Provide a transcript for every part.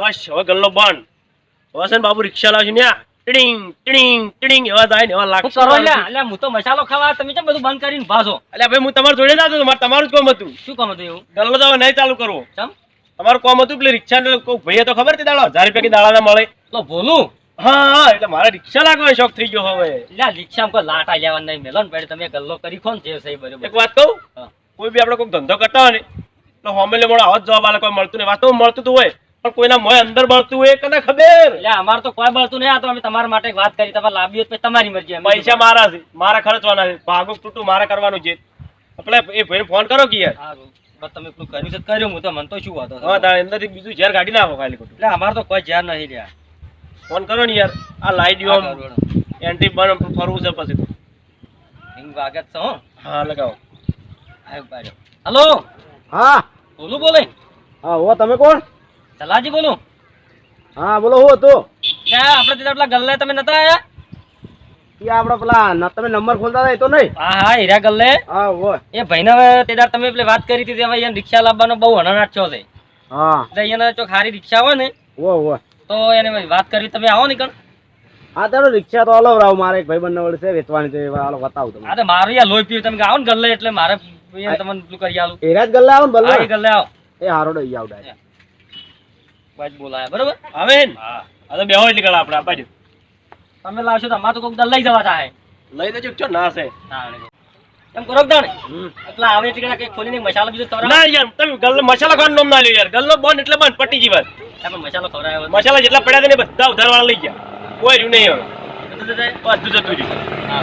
બસ હવે ગલ્લો બંધ. હવે છે ને બાબુ રિક્ષા લાવશું ને ટીડિંગ ટીડિંગ ટીડિંગ એવા થાય ને એવા લાગશે કરો એટલે હું તો મસાલો ખાવા તમે કેમ બધું બંધ કરીને ભાસો એટલે ભાઈ હું તમારા જોડે જાતો તમારે તમારું જ કોમ હતું. શું કામ હતું એવું? ગલ્લો તો નહીં ચાલુ કરવો. ચમ? તમારું કોમ હતું પેલી રિક્ષા ને કોઈ ભાઈએ તો ખબર તે દાડો? હજાર રૂપિયા કે દાડા ના મળે. તો બોલું હા એટલે મારે રિક્ષા લાગવાનો શોખ થઈ ગયો હવે. લ્યા રિક્ષામાં કોઈ લાટા જવા નહીં મેલો ને તમે ગલ્લો કરી ખો ને જે સહી એક વાત કહું? કોઈ બી આપણે કોઈ ધંધો કરતા હોય ને તો હોમેલે મોડો આવા જ જવાબ આલે કોઈ મળતું નહીં. વાસ્તવમાં મળતું તો હોય. પણ કોઈના મોય અંદર બળતું હોય કને ખબર? એટલે અમારે તો કોઈ બળતું નહીં આ તો અમે તમારા માટે વાત કરી તમારે લાવી હોય તો તમારી મરજી પૈસા મારા છે મારા ખર્ચવાના છે. ભાગું તૂટું મારે કરવાનું છે. આપણે એ ભાઈ ફોન કરો કે યાર. બસ તમે પેલું કર્યું છે કર્યું હું તો મને તો શું વાંધો હા તારે અંદરથી બીજું ઝેર કાઢી નાખો ખાલી ખોટું. એટલે અમારે તો કોઈ ઝેર નહીં લ્યા ફોન કરો ને યાર. આ લાઈટ હા, એન્ટ્રી બન ફરવું છે પછી. હિંગ વાગત વાગે છે હો. હા લગાવો. આવ્યો. હલો હા. બોલું બોલે? હા હો તમે કોણ? ચલાજી બોલું? હા બોલો હું હતું. આપણે તે પેલા ગલ્લે તમે નતા આયા? એ આપડે પેલા તમે નંબર ખોલતા હતા એ તો નહીં? હા હા હીરા ગલ્લે. હા હો એ ભાઈને હવે તમે પેલી વાત કરી હતી તેમાં અહીંયા રિક્ષા લાવવાનો બહુ હણાટ છો છે હા. એટલે અહીંયા જો ખારી રિક્ષા હોય ને હો હો તો એને વાત કરી તમે આવો ને કણ હા તારો રિક્ષા તો અલગ રાવ મારે એક ભાઈ બંને વડે છે વેચવાની છે હાલો બતાવું હા તો મારું યાર લોહી પીવું તમે આવો ને ગલ્લે એટલે મારે તમને પેલું કરી આલું. જ ગલ્લા આવો ને હા બલ્લા? ગલ્લે આવો. એ હારો ડઈ આવ વાત બોલાયા બરોબર? ને હા. તો બેહો એટલે આપણે આપા તમે લાવશો તો અમારે તો કોક દલ લઈ જવા થાય. લઈ દેજો ચો ના છે. એમ કરો દાણે એટલે આવે એટલે કઈ ખોલીને મસાલો બીજો ખવડાવો. ના યાર તમે ગલ્લો મસાલા ખાવાનું નામ ના લ્યો યાર. ગલ્લો બંધ એટલે બોન પટી જીવન તમે મસાલો ખવરાયો મસાલા જેટલા પડ્યા ને બધા ઉધારવાળા લઈ ગયા. કોઈ રહ્યું નહીં હવે. બધું બધું જતું રહ્યું. હા,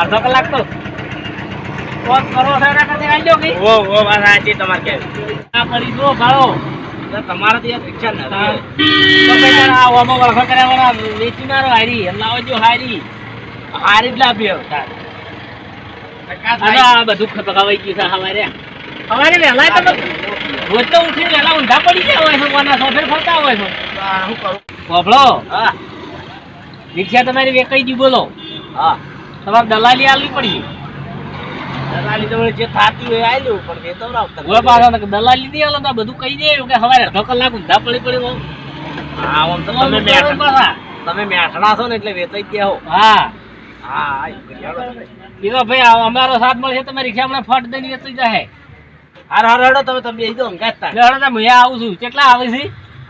અડધો કલાક તો ફોન કરો છો એના કરતા આલજો કે ઓ ઓ વાત સાચી તમારે કે. આ કરી દો ભાડો. તમારે તો શું રિક્ષા તો નથી ભાઈ તારે આ ઓમાં વળખો કર્યા વાળા વેચી મારો હારી લાવજો હારી. હારી જ લાવી હવે આ બધું ખપકાવાઈ ગયું છે હવારે હવારે વહેલા તમે રોજ તો ઉઠીને વહેલા ઊંધા પડી ગયા હોય છે કોના સોફેર ફરતા હોય છે. આ શું કરું? હોભળો હા. રિક્ષા તમારી વેકાઈ દી બોલો. હા. તમારે દલાલી આલવી પડી. દલાલી તો જે થાતી હોય આલ્યું પણ મેં તો રાવતા ઓય પાછા દલાલી નહીં આલો બધું કહી દે કે હવારે અડધો કલાક ઊંધા પડી પડી બહુ. હા આમ તો તમે તમે મેઠા તમે છો ને એટલે વેચાઈ ગયા હો. હા. હા કીધો ભાઈ અમારો સાથ મળશે તમે રિક્ષા હમણાં ફટ દઈને વેચી જાય હાર હાર હડો તમે તમે બેસી જાઓ ને ગાજતા. એટલે હળો આવું છું. કેટલા આવે છે?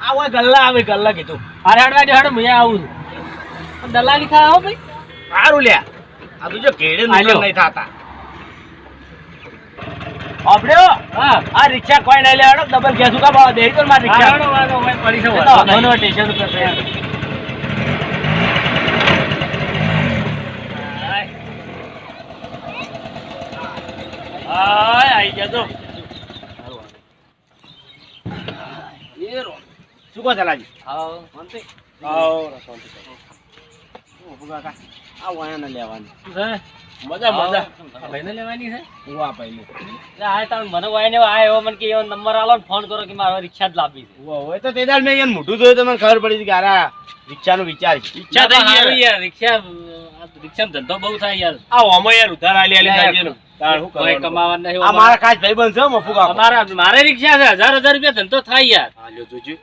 આ હોય ગલ્લા આવે ગલ્લા કીધું. અરે હડવા હડો હું આવું છું. દલાલી થાય હો ભાઈ? સારું લ્યા. આ તો જો ઘેડે. નહીં થતા. આપડ્યો હા. આ રિક્ષા કોઈ નહીં લેવાનો ડબલ ગેસ ઉકા ભાવ દે તો મારી રિક્ષા. પડી છે. નહીં, સ્ટેશન ઉપર છે. હાય. આઈ ગયા તો ચલાજી હાવ. આવો રસોઈ. આ વાયા લેવાની. શું મજા મજા. ભાઈને લેવાની છે? હું આ ભાઈ એટલે આ તમે મને કે એવો નંબર આલો ને ફોન કરો કે મારે રિક્ષા જ છે. હોય તો તે મેં એને મોઢું જોયું તો મને ખબર પડી કે આરા રિક્ષાનો વિચાર છે. ઈચ્છા થઈ ગઈ યાર. રિક્ષા આ રિક્ષામાં ધંધો બહુ થાય યાર. આ ઓમો યાર ઉધાર આલી આલી થાય છે મારા ખાસ ભાઈ બંધ છે. અમારા મારે રિક્ષા છે હજાર હજાર રૂપિયા ધંધો થાય યાર. જોજે.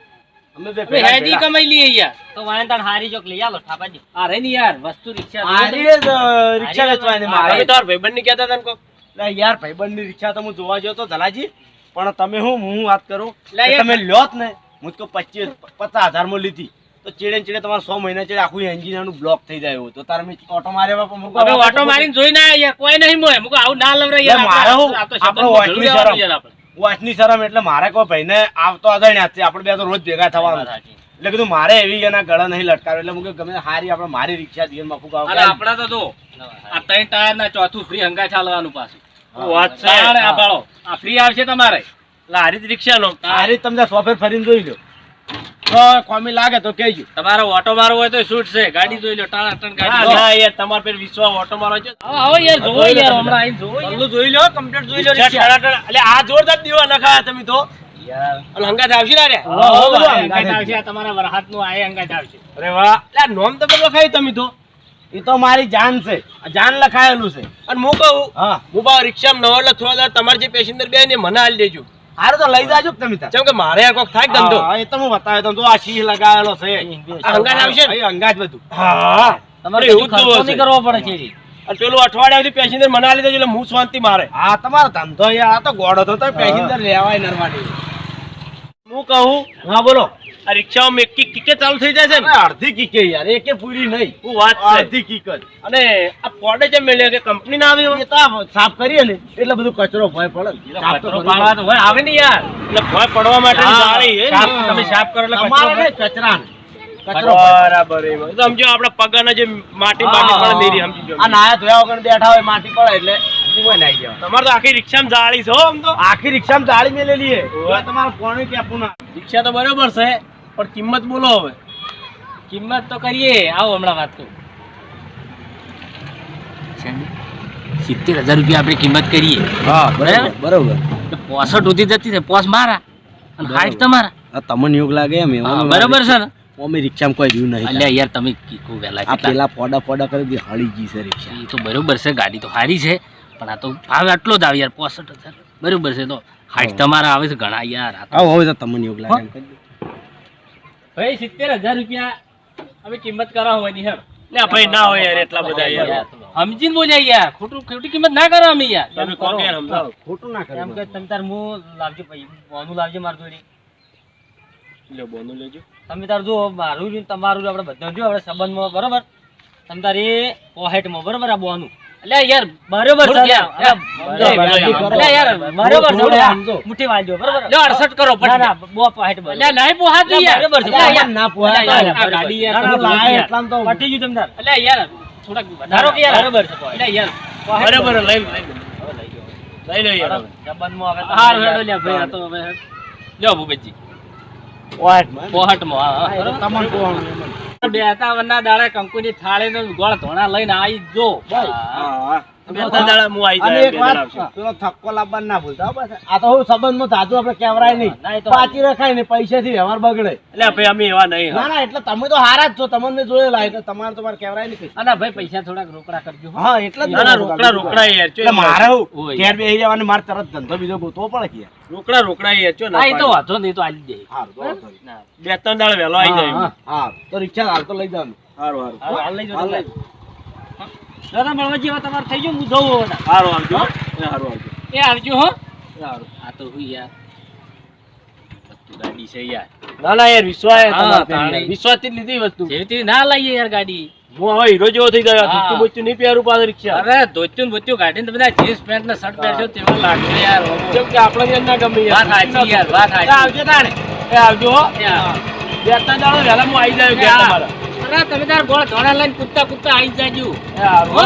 અમે બે આપણે ભેગા હેજી ભેગા. કમાઈ લઈએ યાર. તો વાયન તાણ હારી ચોક લઈ આલો ઠાપાજી અરે ની યાર વસ્તુ રિક્ષા હારી રિક્ષા વેચવાની તમે મારે. તાર ભાઈબંધને કહેતા હતા ને લે યાર ભાઈબંધની રિક્ષા તો હું જોવા ગયો તો ધલાજી પણ તમે હું હું વાત કરું લે તમે લ્યો જ ને. હું તો પચીસ પચાસ હજારમાં લીધી. તો ચેડે ચીડે તમારે સો મહિના ચડે આખું એન્જિનનું બ્લોક થઈ જાય એવું. તો તારે મેં ઓટો માર્યા પણ ઓટો મારીને જોઈ ના કોઈ નહીં મોય મુકો આવું ના લવરાય યાર. મારે હું? આપણો. જવાનું. વાંચની શરમ એટલે મારે કોઈ ભાઈને આવતો અજાણ્યા છે આપણે બે તો રોજ ભેગા થવાનું. એટલે કીધું મારે એવી એના ગળા નહીં લટકાવે. એટલે મુકે ગમે હારી આપણે મારી રિક્ષા દીએ માં ગાવ આપણા તો જો આ ત્રણ ટાયર ના ચોથું ફ્રી હંગા ચાલવાનું પાછું. વાત છે. આ ફ્રી આવશે તમારે. એટલે હારી જ રિક્ષાનો હારી તમને સોફેર ફરીને જોઈ લો તો કોમી લાગે તો કેજો તમારો ઓટો મારવો હોય તો શૂટ છે. ગાડી જોઈ લો ટાણા ટણ ના, ગાડી હા યાર, તમાર પર વિશ્વાસ ઓટો મારો છે. આવો આવો યાર જોવો યાર હમણાં આઈ જોવો યાર. જોઈ લો કમ્પ્લીટ જોઈ લો ટાણા ઠેડા. એટલે આ જોરદાર દીવા નખાયા તમે તો. યાર. અને આવશે ને અંગાત અંગાત આવશે. તમારા તમારા વરહાદનું આ અંગાત આવશે. અરે વાહ. એટલે નોમ તો લખાયું તમે તો. એ તો મારી જાન છે. જાન લખાયેલું છે. અને હું કહું હા. હું બા રિક્ષામાં નવો એટલે થોડા તમારે જે પેસેન્જર બે ને મને હાલ દેજો. હારું તો લઈ જાજો તમે તાર. કેમ કે મારે આ કોક થાય ધંધો? હા, એ તો હું બતાવ્યો તો જો આ શીશ લગાવેલો છે. અંગાજ આવશે ને? અંગાજ બધું. હા. તમારે એવું તો નહીં કરવો પડે છે. જી. અને પેલું અઠવાડિયા સુધી પેસેન્જર મના દેજો એટલે હું શાંતિ મારે. હા તમારો ધંધો યાર આ તો ગોળો તો પેસેન્જર લેવાય નરવાની હું કહું? હા બોલો. આ રિક્ષામાં કિક કિકે ચાલુ થઈ જાય છે ને અડધી કિકે યાર એકે પૂરી નહીં. હું વાત છે? અડધી કિક જ. અને આ પોડે જે મેલે કે કંપની ના આવી હોય? તો સાફ કરીએ ને એટલે બધું કચરો ભય પડે કચરો પાડવા તો હોય આવે ને યાર. એટલે ભય પડવા માટે સારી તમે સાફ કરો એટલે તમારે કચરો. બરાબર સમજો પગાના જે માટી માટી પડે મેરી સમજી આ નાયા ધોયા વગર બેઠા હોય માટી પડે એટલે. તમારે તો આખી રિક્ષામાં જાળી છે આમ તો. આખી રિક્ષામાં જાળી મેલેલી છે. તમારે કે કેપું ના રિક્ષા તો બરોબર છે પણ કિંમત બોલો હવે. કિંમત તો કરીએ. આવો હમણાં વાત તો સિત્તેર હજાર રૂપિયા આપણે કિંમત કરીએ. હા બરાબર, બરાબર. પોસઠ ઉધી જતી છે પોસ મારા. અને હાઈટ તમારા. તમને યોગ લાગે એમ બરાબર છે ને? અમે રિક્ષામાં કોઈ રહ્યું નહીં અલ્યા યાર તમે કીકો વહેલા આ પેલા પોડા પોડા કરી દી હળી ગઈ છે રિક્ષા. એ તો બરોબર છે ગાડી તો સારી છે પણ આ તો ભાવ આટલો જ આવે યાર પોસઠ હજાર. બરોબર છે તો. હાઈટ તમારા આવે છે ઘણા યાર હવે તો તમને યોગ લાગે. ભાઈ સિત્તેર હજાર રૂપિયા અમે કિંમત કરવા હોયની હેર. ભાઈ ના હોય યાર એટલા બધા યાર. સમજીને બોલ્યા યાર ખોટું ખોટી કિંમત ના કરો અમે યાર. તમે કોણ યાર સમજાવ. ખોટું ના એમ કે કરે તમે તાર હું લાવજો ભાઈ બોનું લાવજો માર જોડે. લે બોનું લેજો. તમે તાર જો મારું ને તમારું ને આપણે બધા જો આપણે સંબંધમાં બરોબર? તમે તારે પોહેટમાં બરોબર આ બોનું. એટલે યાર બરોબર છે યાર. સમજો, એટલે યાર બરોબર છે. થોડું યાર. સમજો. મુઠ્ઠી વાળજો બરોબર. લો 68 કરો ના ના બો પોહેટ બરોબર એટલે નહીં પોહાતું યાર. બરોબર છે. એટલે યાર ના પોહાય એટલે યાર, તો. આ ગાડી યાર ના, ના, થોડુંક લાય યાર. એટલામાં તો પટી ગયું તમતાર એટલે યાર થોડાક વધારો. કે યાર બરોબર છે. એટલે યાર. પોહેટ બરાબર લઈ લઈ લઈ લો યાર હવે. સંબંધમાં હવે હાર હેડો લ્યા ભાઈ આ તો હવે. લ્યો ભૂપતજી પોહાટમાં. પોહટમાં હા, હા. હા, એ તો બરોબર. તમને પોહાણું એમ વરના દાડે કંકુની થાળીનો ગોળ ધોણા લઈને આવી જો બસ. હા. બે ત્રણ દાડા હું આવી જાય એક બે દાડા વાત આવશે. પેલો થક્કો લાવવાનું ના ભૂલતા હો બસ. આ તો હું સંબંધમાં જાજુ આપણે કહેવરાય નહીં ના, એ તો પાછી રખાય ને પૈસાથી વ્યવહાર બગડે એટલે અમે એવા નહીં ના ના એટલે તમે તો હારા જ છો તમને જોયેલા તમારે તમારે કહેવરાય નહીં કઈ. અને ભાઈ પૈસા થોડાક રોકડા કરજો હો. હા એટલે જ ના ના રોકડા રોકડા યાર ચો એટલે મારે હું ઓય. ઘેર બેસી જવાની મારે તરત ધંધો બીજો ગોતવો પડે કે યાર. રોકડા રોકડા યાર ચો ના હા, એ તો પાડે. વાંધો નહીં, તો આવી દે. બે ત્રણ દાડા વહેલો આવી જાય તો રિક્ષા હાલ તો લઈ જવાનું લઈ દાદા મળવા જેવા તમારે થઈ ગયું? હું જવું. હારું આવજો એ આવજો. એ આવજો હો. સારું આ તો હું યાર. ગાડી છે યાર. ના ના યાર વિશ્વાસ લીધી વસ્તુ. જેવી ના લઈએ ગાડી. હું હવે હીરો જેવો થઈ ગયો. ધોતું નહીં પહેરું પાછું રિક્ષા. અરે ધોત્યું ને બોત્યું કાઢીને બધા જીન્સ પેન્ટ ને શર્ટ પહેરશો તેવા લાગશે યાર. કે આપણે યાર ના ગમે વાત સાચી યાર વાત સાચી. આવજો તાણે. એ આવજો હો. વહેલા આવી જાય તમારા. તમે તાર ગોળ ધોળા લઈને કૂદતા કૂદતા આવી જાજો હો.